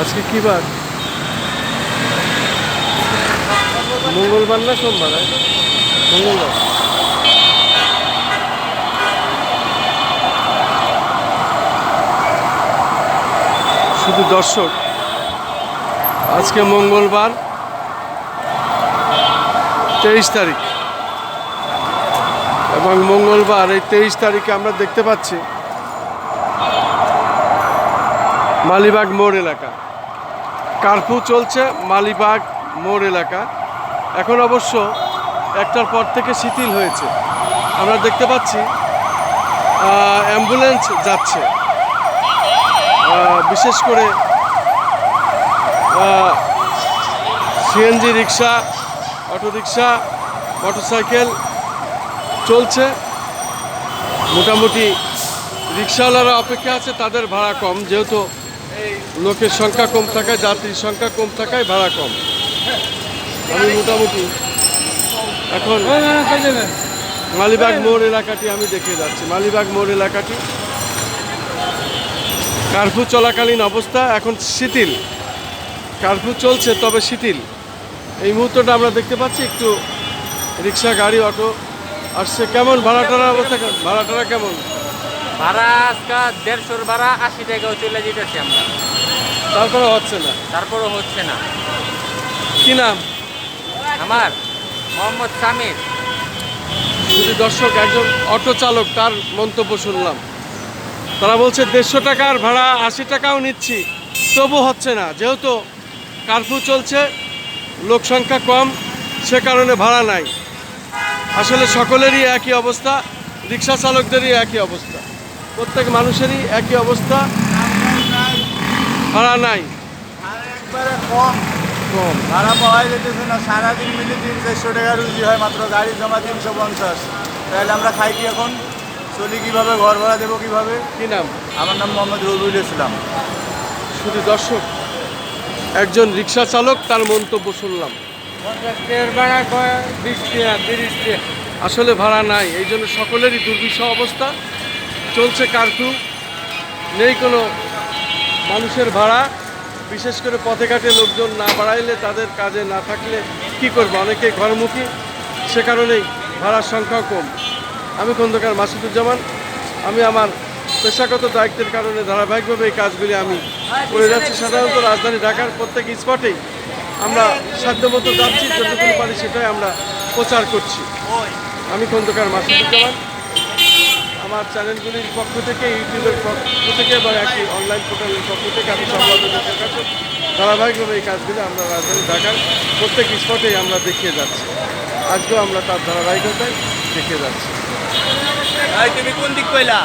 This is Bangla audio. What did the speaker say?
আজকে কি বার? মঙ্গলবার না সোমবার মঙ্গলবার। শুধু দর্শক। আজকে মঙ্গলবার, তেইশ তারিখ। এবং মঙ্গলবার, এই তেইশ তারিখে আমরা দেখতে পাচ্ছি মালিবাগ মোড় এলাকা। কারফিউ চলছে মালিবাগ মোড় এলাকা। এখন অবশ্য একটার পর থেকে শিথিল হয়েছে। আমরা দেখতে পাচ্ছি অ্যাম্বুলেন্স যাচ্ছে। বিশেষ করে CNG rickshaw auto rickshaw motorcycle চলছে। মোটামুটি রিক্সাওয়ালারা অপেক্ষা আছে, তাদের ভাড়া কম, যেহেতু লোকের সংখ্যা কম থাকায়, যাত্রীর সংখ্যা কম থাকায় ভাড়া কম। আমি মোটামুটি এখন মালিবাগ মোড় এলাকাটি আমি দেখে যাচ্ছি। মালিবাগ মোড় এলাকাটি কারফিউ চলাকালীন অবস্থা এখন শিথিল। কারফিউ চলছে, তবে শিথিল। এই মুহূর্তটা আমরা দেখতে পাচ্ছি, একটু রিক্সা, গাড়ি, অটো আসছে। কেমন ভাড়া টাড়ার অবস্থা? কেমন? ভাড়া টাড়া কেমন? ভাড়া আজকে দেড়শোর ভাড়া, আশি টাকাও চলে যেতেছি আমরা। তারপরে হচ্ছে না। তারপরও হচ্ছে না। কি নাম? আমার মোহাম্মদ সামির। শুধু দর্শক একজন অটো চালক তার মন্তব্য শুনলাম। তারা বলছে দেড়শো টাকার ভাড়া আশি টাকাও নিচ্ছি। তবু হচ্ছে না। যেহেতু কারফিউ চলছে লোক সংখ্যা কম সে কারণে ভাড়া নাই। আসলে সকলেরই একই অবস্থা রিক্সা চালকদেরই একই অবস্থা। প্রত্যেক মানুষেরই একই অবস্থা। ভাড়া নাই। একবারে কম। কম। ভাড়া পাওয়া যেতেছে না সারাদিন মিলে তিন চারশো টাকা রুজি হয় মাত্র গাড়ি জমা তিনশো পঞ্চাশ। তাহলে আমরা খাই কি এখন? চলি কীভাবে ঘর ভাড়া দেবো কীভাবে? কি নাম? আমার নাম মোহাম্মদ রবিউল ইসলাম। শুধু দর্শক একজন রিক্সা চালক তার মন্তব্য শুনলাম। ভাড়া বিশ টাকা তিরিশ টাকা। আসলে ভাড়া নাই এই জন্য সকলেরই দুর্বিষহ অবস্থা। চলছে কারফিউ নেই কোনো মানুষের ভাড়া, বিশেষ করে পথে ঘাটে লোকজন না বাড়াইলে তাদের কাজে না থাকলে কি করব? অনেকে ঘরমুখী, সে কারণেই ভাড়ার সংখ্যাও কম। আমি খন্দকার মাসুদুজ্জামান, আমি আমার পেশাগত দায়িত্বের কারণে ধারাবাহিকভাবে এই কাজগুলি আমি করে যাচ্ছি। সাধারণত রাজধানী ঢাকার প্রত্যেক স্পটেই আমরা সাধ্যমতো যাচ্ছি, যতটুকু পারি সেটাই আমরা প্রচার করছি। আমি খন্দকার মাসুদুজ্জামান। আমার চ্যানেলগুলির পক্ষ থেকে ইউটিউবের পক্ষ থেকে বা একটি অনলাইন পোর্টালের পক্ষ থেকে আমি সংবাদদাতাদের কাছে ধারাবাহিকভাবে এই কাজগুলি আমরা রাজধানী ঢাকার প্রত্যেক স্পটেই আমরা দেখিয়ে যাচ্ছি। আজকেও আমরা তার ধারাবাহিকতায় দেখিয়ে যাচ্ছি। তুমি কোন দিক কইলা?